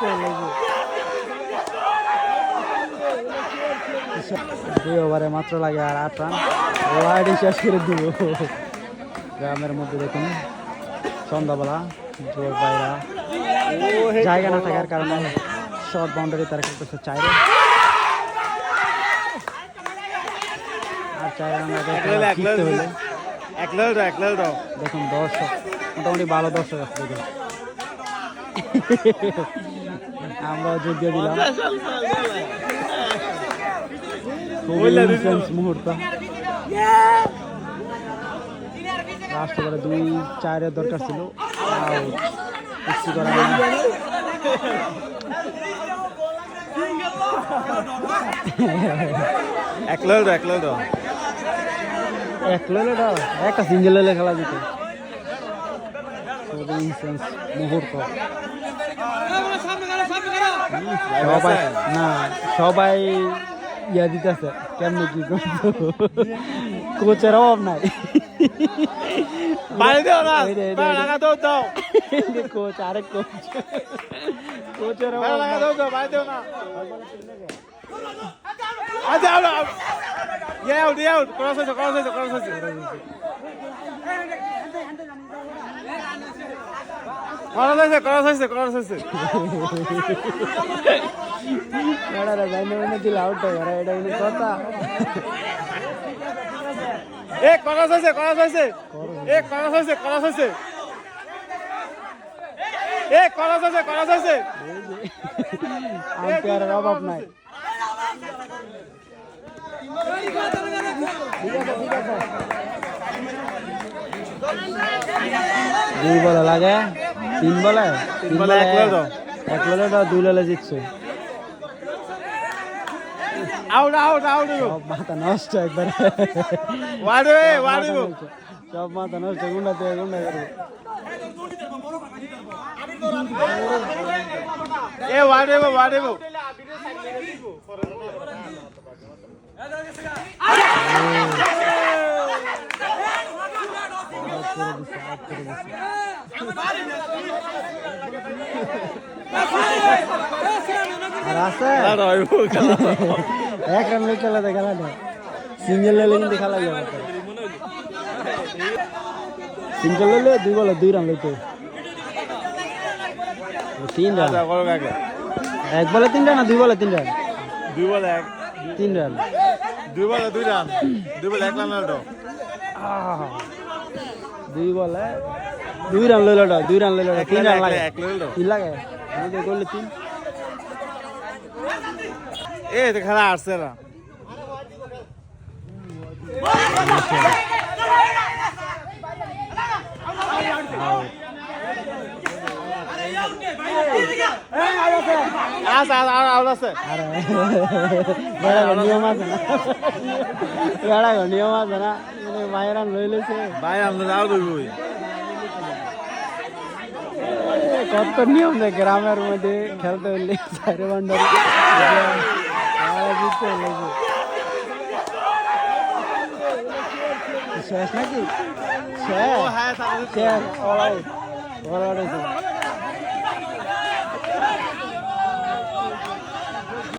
জিততে লাগবে দুই ওভারে মাত্র লাগে আর আট রান। ওয়াইডে শেষ করে দিব। গ্রামের মধ্যে দেখুন সন্ধ্যাবেলা জোর বাইরা। জায়গা না থাকার কারণে শর্ট বাউন্ডারি তারা করতেছে চাইরে। আর জিততে হলে দেখুন দর্শক মোটামুটি ভালো দর্শক আছে দেখুন। আমরাও যোগ দিয়ে দিলাম। খুবই বললা দিছো। intense মুহূর্ত। লাস্ট ওভারে দুই চারের দরকার ছিল। কিছু। একলা একলা একটা সিঙ্গেল খেলা যেত। মুহূর্ত সবাই না সবাই ইয়া দিতেছে কেমনে কি করছ কোচের অভাব নাই। কোচ আরেক কোচ। কোচের অভাব লাগা নাই। দাও দাও বাইরে দাও না আজ আউট আউট ইয়ে আউট ইয়ে আউট ক্রস হয়েছে ক্রস হয়েছে ক্রস হয়েছে ক্রস হয়েছে ক্রস হয়েছে ক্রস হয়েছে এടാ রে জানি মনে দিল আউট হয়ে গেল এটা কিন্তু কথা। এ ক্রস হয়েছে ক্রস হয়েছে এ ক্রস হয়েছে ক্রস হয়েছে এ ক্রস হয়েছে ক্রস হয়েছে আম্পায়ারের অভাব নাই। দুই বলে লাগে। তিন বলে তিন বলে এক ললে দাও। এক ললে দাও দুই ললে জিতছো। আউট আউট আউট সব মাথা নষ্ট একবারে। ওয়াড়ে ওয়াড়ে সব মাথা নষ্ট গুন্ডা দিয়ে গুন্ডা করে এ ওয়াড়ে ওয়াড়ে আউট করে দিছে আউট করে দিছে আর। আছে এক রান খেলা দে খেলা নেই সিঙ্গেল লেলে কিন্তু খেলা যাবে। সিঙ্গেল লেলে দুই বলে দুই রান লইতে। তিন রান। এক বলে তিন রান না দুই বলে তিন রান? দুই বল এক। তিন রান। দুই বলে দুই রান। দুই বলে এক রান দুই বলে দুই রান লইল ওটা দুই রান লইল ওটা তিন রান লাগে। তিন লাগে? করলে তিন। এ খেলা আসছে না। বেড়া গো নিয়ম আছে না। বেড়া গো নিয়ম আছে না। মায়েরান লই হইবই এ, কত নিয়ম দেখ গ্রামের মধ্যে খেলতে হইলে চারে বান্ডারি জিততে হইলে শেষ নাকি শেষ হ্যাঁ সামনে শেষ